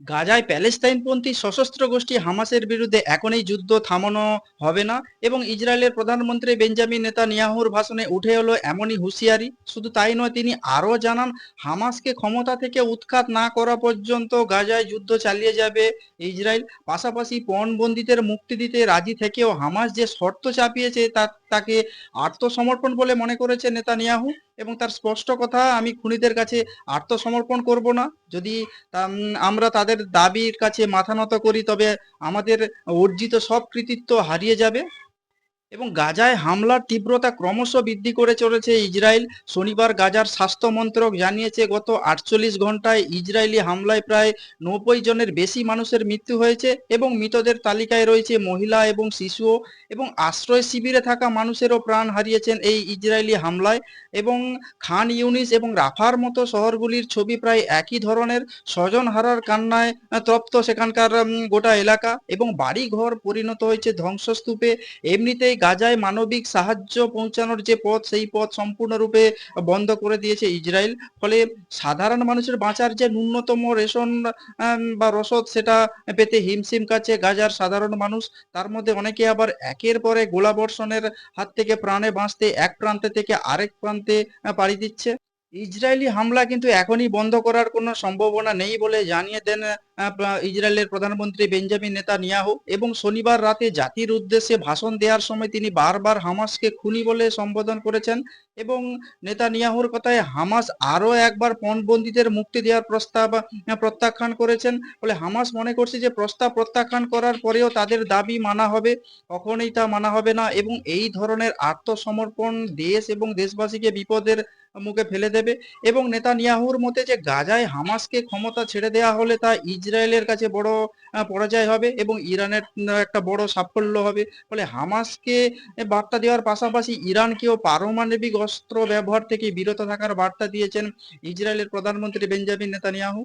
গাজায় প্যালেস্তাইনপন্থী সশস্ত্র গোষ্ঠী হামাসের বিরুদ্ধে এখন এই যুদ্ধ থামানো হবে না এবং ইসরায়েলের প্রধানমন্ত্রী বেঞ্জামিন নেতানিয়াহুর ভাষণে উঠে এলো এমনই হুঁশিয়ারি। শুধু তাই নয়, তিনি আরও জানান, হামাসকে ক্ষমতা থেকে উৎখাত না করা পর্যন্ত গাজায় যুদ্ধ চালিয়ে যাবে ইসরায়েল। পাশাপাশি পণবন্দীদের মুক্তি দিতে রাজি থেকেও হামাস যে শর্ত চাপিয়েছে, তা, তাকে আত্মসমর্পণ বলে মনে করেছে নেতানিয়াহু। এবং তার স্পষ্ট কথা, আমি খুনিদের কাছে আত্মসমর্পণ করব না। যদি আমরা তাদের দাবির কাছে মাথা নত করি, তবে আমাদের অর্জিত সব কৃতিত্ব হারিয়ে যাবে। এবং গাজায় হামলার তীব্রতা ক্রমশ বৃদ্ধি করে চলেছে ইসরায়েল। শনিবার গাজার স্বাস্থ্য মন্ত্রক জানিয়েছে, গত আটচল্লিশ ঘন্টায় ইসরায়েলি হামলায় প্রায় নব্বই জনের বেশি মানুষের মৃত্যু হয়েছে এবং মৃতদের তালিকায় রয়েছে মহিলা এবং শিশুও এবং আশ্রয় শিবিরে থাকা মানুষেরও প্রাণ হারিয়েছেন এই ইসরায়েলি হামলায় এবং খান ইউনিস এবং রাফার মতো শহরগুলির ছবি প্রায় একই ধরনের। স্বজন হারার কান্নায় তপ্ত সেখানকার গোটা এলাকা এবং বাড়ি ঘর পরিণত হয়েছে ধ্বংসস্তূপে। এমনিতেই গাজায় মানবিক সাহায্য পৌঁছানোর যে পথ, সেই পথ সম্পূর্ণরূপে বন্ধ করে দিয়েছে ইসরায়েল। ফলে সাধারণ মানুষের বাঁচার যে ন্যূনতম রেশন বা রসদ, সেটা পেতে হিমশিম কাছে গাজার সাধারণ মানুষ। তার মধ্যে অনেকে আবার একের পরে গোলাবর্ষণের হাত থেকে প্রাণে বাঁচতে এক প্রান্তে থেকে আরেক প্রান্তে পাড়ি দিচ্ছে। ইসরায়েলি হামলা কিন্তু এখনই বন্ধ করার কোনো সম্ভাবনা নেই বলে জানিয়ে দেন ইসরায়েলের প্রধানমন্ত্রী বেঞ্জামিন নেতা নেতানিয়াহু এবং শনিবার রাতে জাতির উদ্দেশ্যে ভাষণ দেওয়ার সময় তিনি বারবার হামাসকে খুনি বলে সম্বোধন করেছেন এবং নেতানিয়াহুর কথায় হামাস আরও একবার পণবন্দীদের মুক্তি দেওয়ার প্রস্তাব প্রত্যাখ্যান করেছেন। বলে হামাস মনে করছে যে প্রস্তাব প্রত্যাখ্যান করার পরেও তাদের দাবি মানা হবে, কখনোই তা মানা হবে না এবং এই ধরনের আত্মসমর্পণ দেশ এবং দেশবাসীকে বিপদের মুখে ফেলে দেবে। এবং নেতানিয়াহুর মতে যে গাজায় হামাসকে ক্ষমতা ছেড়ে দেওয়া হলে তা ইসরায়েলের কাছে বড় পরাজয় হবে এবং ইরানের একটা বড় সাফল্য হবে। ফলে হামাসকে বার্তা দেওয়ার পাশাপাশি ইরানকেও পারমাণবিক অস্ত্র ব্যবহার থেকে বিরত থাকার বার্তা দিয়েছেন ইসরায়েলের প্রধানমন্ত্রী বেঞ্জামিন নেতানিয়াহু।